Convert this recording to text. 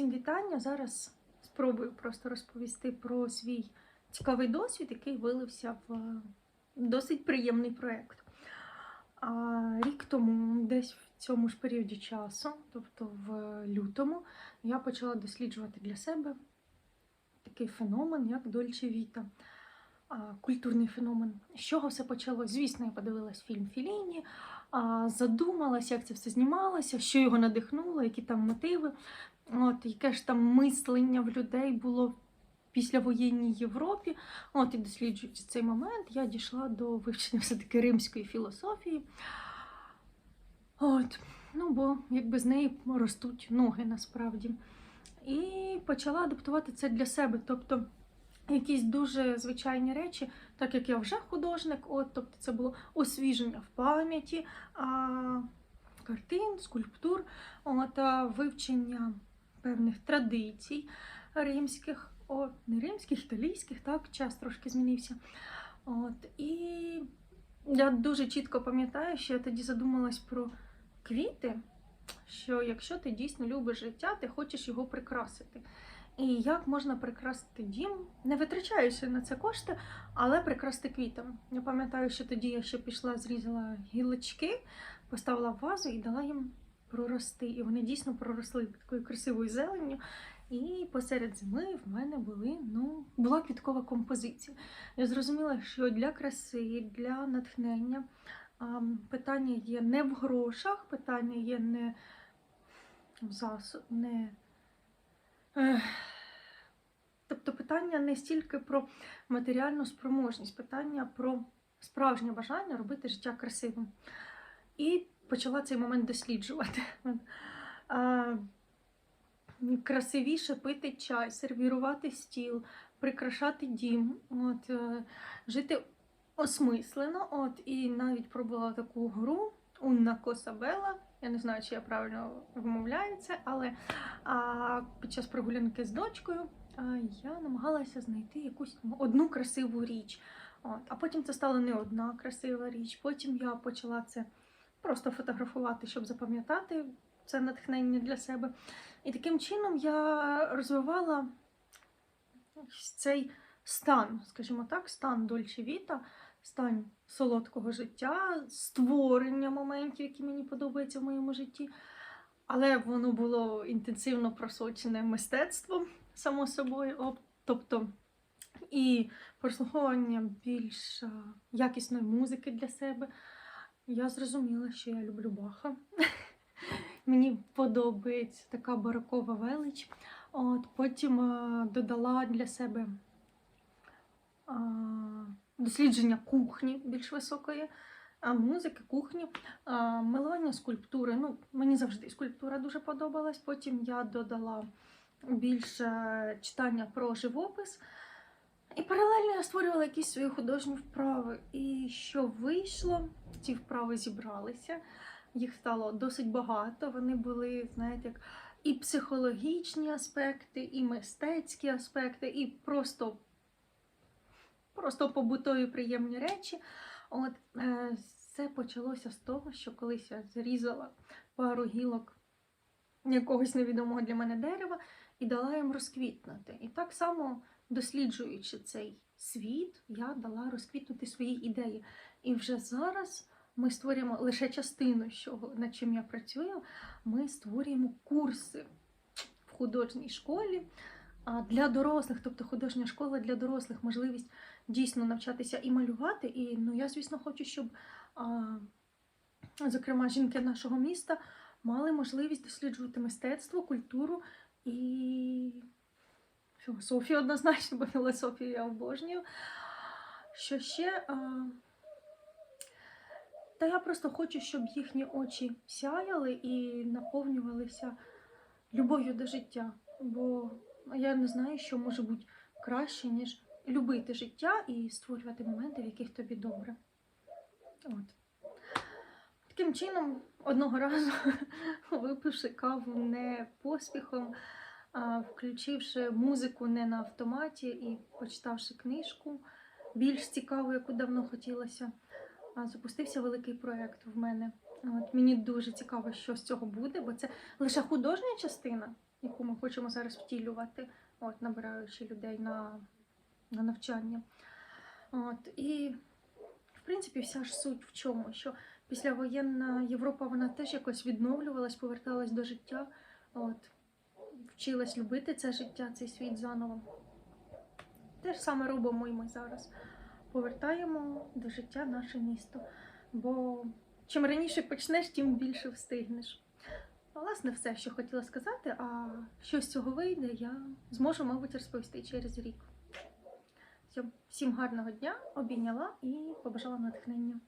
Всім вітання. Зараз спробую просто розповісти про свій цікавий досвід, який вилився в е, досить приємний проєкт. Рік тому, десь в цьому ж періоді часу, тобто в лютому, я почала досліджувати для себе такий феномен, як Дольче Віта. Культурний феномен. З чого все почалось? Звісно, я подивилась фільм Філіні, а, задумалася, як це все знімалося, що його надихнуло, які там мотиви. От, яке ж там мислення в людей було в післявоєнній Європі. От, і досліджуючи цей момент, я дійшла до вивчення все-таки римської філософії. От, ну, бо якби з неї ростуть ноги насправді. І почала адаптувати це для себе. Тобто якісь дуже звичайні речі, так як я вже художник, от, тобто це було освіження в пам'яті, а, картин, скульптур, от, а, вивчення певних традицій римських, от, не римських, італійських, так, час трошки змінився. От, і я дуже чітко пам'ятаю, що я тоді задумалась про квіти, що якщо ти дійсно любиш життя, ти хочеш його прикрасити. І як можна прикрасити дім, не витрачаючи на це кошти, але прикрасти квітами. Я пам'ятаю, що тоді я ще пішла, зрізала гілочки, поставила вазу і дала їм прорости. І вони дійсно проросли такою красивою зеленню. І посеред зими в мене були, ну, була квіткова композиція. Я зрозуміла, що для краси, для натхнення питання є не в грошах, питання є не в засоб, не. Питання не стільки про матеріальну спроможність, питання про справжнє бажання робити життя красивим. І почала цей момент досліджувати. Красивіше пити чай, сервірувати стіл, прикрашати дім, от, е, жити осмислено. От, і навіть пробувала таку гру Унна Косабела. Я не знаю, чи я правильно вимовляю це, але а, під час прогулянки з дочкою я намагалася знайти якусь одну красиву річ. От. А потім це стала не одна красива річ. Потім я почала це просто фотографувати, щоб запам'ятати це натхнення для себе. І таким чином я розвивала цей стан, скажімо так, стан Дольче Віта, стан солодкого життя, створення моментів, які мені подобаються в моєму житті. Але воно було інтенсивно просочене мистецтвом, само собою. Тобто і прослуховування більш якісної музики для себе. Я зрозуміла, що я люблю Баха. Мені подобається така барокова велич. От, Потім а, додала для себе а, дослідження кухні більш високої, а, музики, кухні, а, милування скульптури. Ну, Мені завжди скульптура дуже подобалась. Потім я додала більше читання про живопис. І паралельно я створювала якісь свої художні вправи. І що вийшло, ці вправи зібралися. Їх стало досить багато. Вони були, знаєте, як і психологічні аспекти, і мистецькі аспекти, і просто, просто побутові приємні речі. От це почалося з того, що колись я зрізала пару гілок якогось невідомого для мене дерева і дала їм розквітнути. І так само, досліджуючи цей світ, я дала розквітнути свої ідеї. І вже зараз ми створюємо лише частину, над чим я працюю. Ми створюємо курси в художній школі для дорослих, тобто художня школа для дорослих, можливість дійсно навчатися і малювати. І ну, я, звісно, хочу, щоб, зокрема, жінки нашого міста мали можливість досліджувати мистецтво, культуру і філософію однозначно, бо філософію я обожнюю. Що ще? Та я просто хочу, щоб їхні очі сяяли і наповнювалися любов'ю до життя. Бо я не знаю, що може бути краще, ніж любити життя і створювати моменти, в яких тобі добре. От. Таким чином, одного разу, випивши каву не поспіхом, включивши музику не на автоматі і почитавши книжку більш цікаву, яку давно хотілося запустився великий проєкт в мене. От, мені дуже цікаво, що з цього буде, бо це лише художня частина. яку ми хочемо зараз втілювати, от, набираючи людей на, на навчання. От, і, в принципі, вся ж суть в чому, що післявоєнна Європа вона теж якось відновлювалась, поверталась до життя, от, вчилась любити це життя, цей світ заново. Те ж саме робимо і ми зараз. Повертаємо до життя наше місто. Бо чим раніше почнеш, тим більше встигнеш. Власне, все, що хотіла сказати, а що з цього вийде, я зможу, мабуть, розповісти через рік. Всім гарного дня, обійняла і побажала натхнення.